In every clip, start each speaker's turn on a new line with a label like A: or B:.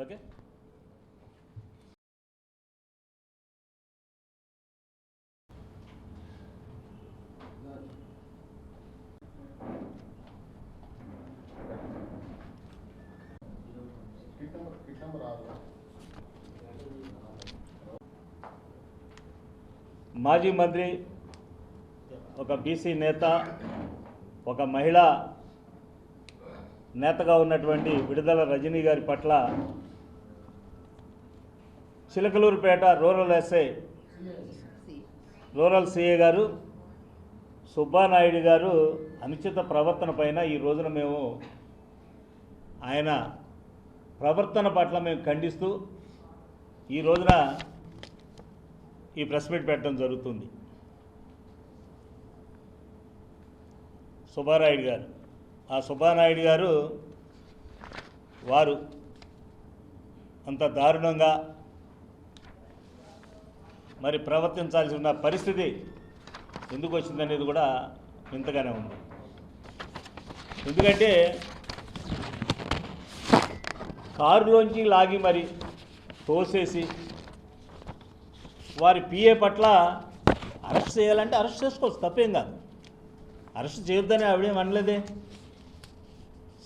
A: Okay మాజీ మంత్రి ఒక బీసీ నేత ఒక మహిళా నేతగా ఉన్నటువంటి విడుదల రజనీ గారి పట్ల Chilakaluripet rural SI rural CA గారు సుబ్బానాయుడు గారు అనుచిత ప్రవర్తన పైన ఈ రోజున మేము ఆయన ప్రవర్తన పట్ల మేము ఖండిస్తూ ఈ రోజున ఈ ప్రెస్ మీట్ పెట్టడం జరుగుతుంది. సుబ్బారాయుడు గారు. ఆ సుబ్బానాయుడు గారు వారు అంత దారుణంగా మరి ప్రవర్తించాల్సి ఉన్న పరిస్థితి ఎందుకు వచ్చిందనేది కూడా ఇంతగానే ఉంది. ఎందుకంటే కారులోంచి లాగి మరి తోసేసి వారి పిఏ పట్ల అరెస్ట్ చేయాలంటే అరెస్ట్ చేసుకోవచ్చు తప్పేం కాదు. అరెస్ట్ చేయొద్దని ఆవిడేం అనలేదే?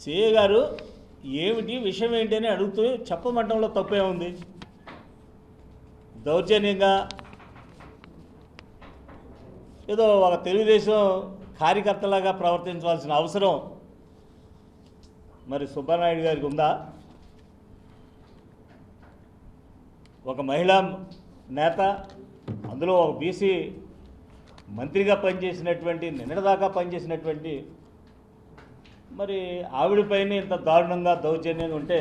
A: సిఏ గారు ఏమిటి విషయం ఏంటి అని అడుగుతూ చెప్పమంటంలో తప్పే ఉంది దౌర్జన్యంగా ఏదో ఒక తెలుగుదేశం కార్యకర్తలాగా ప్రవర్తించవలసిన అవసరం. మరి సుబ్బనాయుడు గారికి ఉందా? ఒక మహిళా నేత అందులో ఒక బీసీ మంత్రిగా పనిచేసినటువంటి నిన్నటిదాకా పనిచేసినటువంటి మరి ఆవిడపైన ఇంత దారుణంగా దౌర్జన్యం ఉంటే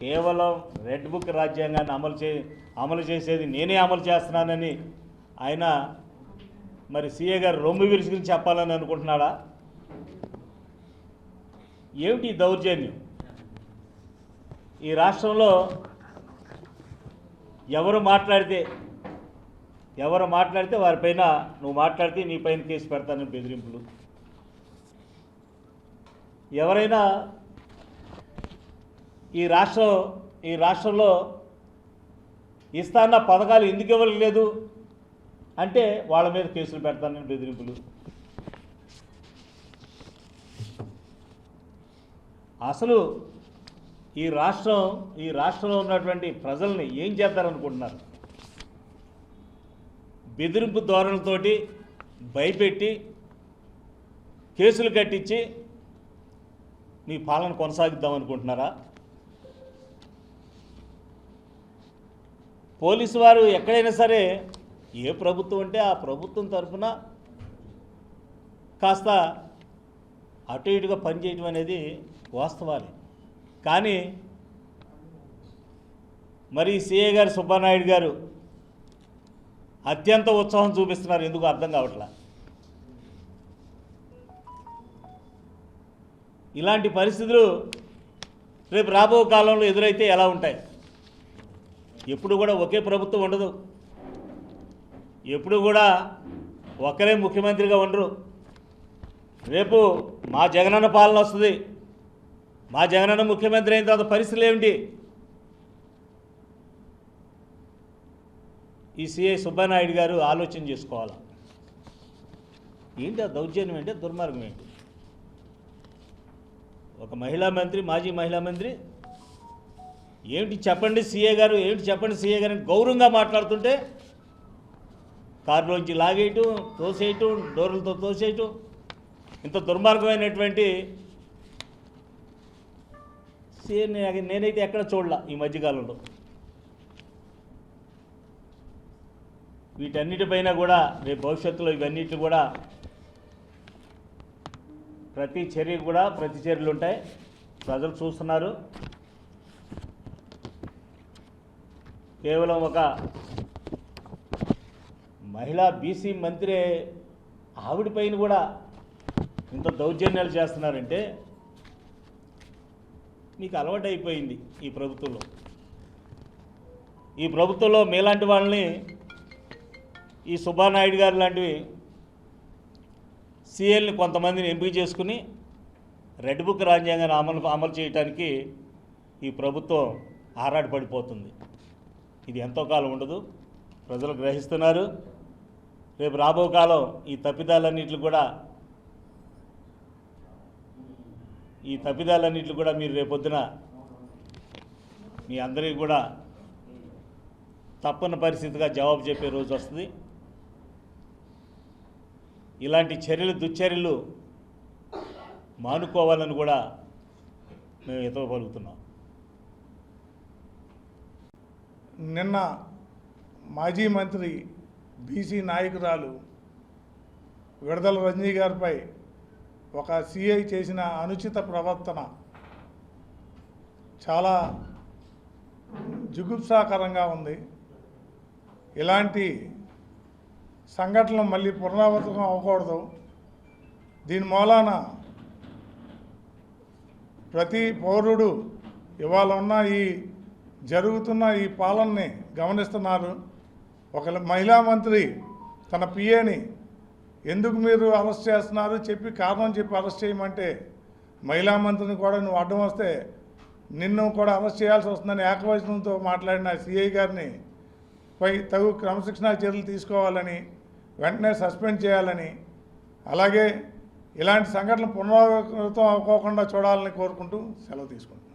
A: కేవలం రెడ్ బుక్ రాజ్యాంగాన్ని అమలు చే అమలు చేసేది నేనే అమలు చేస్తున్నానని ఆయన మరి సీఏ గారు రొమ్ము విరుచుకుని చెప్పాలని అనుకుంటున్నాడా? ఏమిటి దౌర్జన్యం? ఈ రాష్ట్రంలో ఎవరు మాట్లాడితే ఎవరు మాట్లాడితే వారిపైన నువ్వు మాట్లాడితే నీ పైన కేసు పెడతానని బెదిరింపులు. ఎవరైనా ఈ రాష్ట్రం ఈ రాష్ట్రంలో ఇస్తాన్న పథకాలు ఎందుకు ఇవ్వలేదు? అంటే వాళ్ళ మీద కేసులు పెడతానని బెదిరింపులు. అసలు ఈ రాష్ట్రం ఈ రాష్ట్రంలో ఉన్నటువంటి ప్రజల్ని ఏం చేద్దారనుకుంటున్నారు? బెదిరింపు ధోరణితోటి భయపెట్టి కేసులు కట్టించి మీ పాలన కొనసాగిద్దాం అనుకుంటున్నారా పోలీసు వారు ఎక్కడైనా సరే ఏ ప్రభుత్వం అంటే ఆ ప్రభుత్వం తరఫున కాస్త అటు ఇటుగా పనిచేయడం అనేది వాస్తవాలే. కానీ మరి సిఏ గారు సుబ్బానాయుడు గారు అత్యంత ఉత్సాహం చూపిస్తున్నారు. ఎందుకు అర్థం కావట్లా? ఇలాంటి పరిస్థితులు రేపు రాబో కాలంలో ఎదురైతే ఎలా ఉంటాయి? ఎప్పుడు కూడా ఒకే ప్రభుత్వం ఉండదు. ఎప్పుడు కూడా ఒక్కరే ముఖ్యమంత్రిగా ఉండరు. రేపు మా జగనన్న పాలన వస్తుంది. మా జగనన్న ముఖ్యమంత్రి అయిన తర్వాత పరిస్థితులు ఏమిటి? ఈ సిఐ సుబ్బానాయుడు గారు ఆలోచన చేసుకోవాలి? ఏంటి ఆ దౌర్జన్యం ఏంటి? దుర్మార్గం ఏంటి? ఒక మహిళా మంత్రి మాజీ మహిళా మంత్రి ఏమిటి చెప్పండి సీఏ గారు? ఏమిటి చెప్పండి సీఏ గారు? గౌరవంగా మాట్లాడుతుంటే కారులోంచి లాగేయటం తోసేయటం డోర్లతో తోసేయటం. ఇంత దుర్మార్గమైనటువంటి సీఏ నేనైతే ఎక్కడ చూడలా ఈ మధ్యకాలంలో. వీటన్నిటిపైన కూడా రేపు భవిష్యత్తులో ఇవన్నిటి కూడా ప్రతి చర్య కూడా ప్రతి చర్యలు ఉంటాయి. ప్రజలు చూస్తున్నారు. కేవలం ఒక మహిళా బీసీ మంత్రి ఆవిడపైన కూడా ఇంత దౌర్జన్యాలు చేస్తున్నారంటే మీకు అలవాటు అయిపోయింది ఈ ప్రభుత్వంలో. ఈ ప్రభుత్వంలో మీలాంటి వాళ్ళని ఈ సుబ్బానాయుడు గారు లాంటివి సీఎల్ని కొంతమందిని ఎంపిక చేసుకుని రెడ్ బుక్ రాజ్యాంగాన్ని అమలు అమలు చేయడానికి ఈ ప్రభుత్వం ఆరాటపడిపోతుంది. ఇది ఎంతో కాలం ఉండదు. ప్రజలు గ్రహిస్తున్నారు. రేపు రాబో కాలం ఈ తప్పిదాలన్నింటిని కూడా ఈ తప్పిదాలన్నింటిని కూడా మీరు రేపొద్దున మీ అందరికీ కూడా తప్పని పరిస్థితిగా జవాబు చెప్పే రోజు వస్తుంది. ఇలాంటి చర్యలు దుశ్చర్యలు మానుకోవాలని కూడా మేము ఎతో పలుకుతున్నాం
B: నిన్న మాజీ మంత్రి బీసీ నాయకురాలు విడదల రజనీ గారిపై ఒక సిఐ చేసిన అనుచిత ప్రవర్తన చాలా జుగుప్సాకరంగా ఉంది. ఇలాంటి సంఘటనలు మళ్ళీ పునరావృతం అవ్వకూడదు. దీని మూలాన ప్రతి పౌరుడు ఇవాళ ఉన్న ఈ జరుగుతున్న ఈ పాలనని గమనిస్తున్నారు. ఒక మహిళా మంత్రి తన పిఏని ఎందుకు మీరు అరెస్ట్ చేస్తున్నారు? చెప్పి కారణం చెప్పి అరెస్ట్ చేయమంటే మహిళా మంత్రిని కూడా నువ్వు అడ్డం వస్తే నిన్ను కూడా అరెస్ట్ చేయాల్సి వస్తుందని ఏకవచనంతో మాట్లాడిన సిఐ గారిని పై తగు క్రమశిక్షణా చర్యలు తీసుకోవాలని వెంటనే సస్పెండ్ చేయాలని అలాగే ఇలాంటి సంఘటనలు పునరావృతం అవ్వకోకుండా చూడాలని కోరుకుంటూ సెలవు తీసుకుంటాం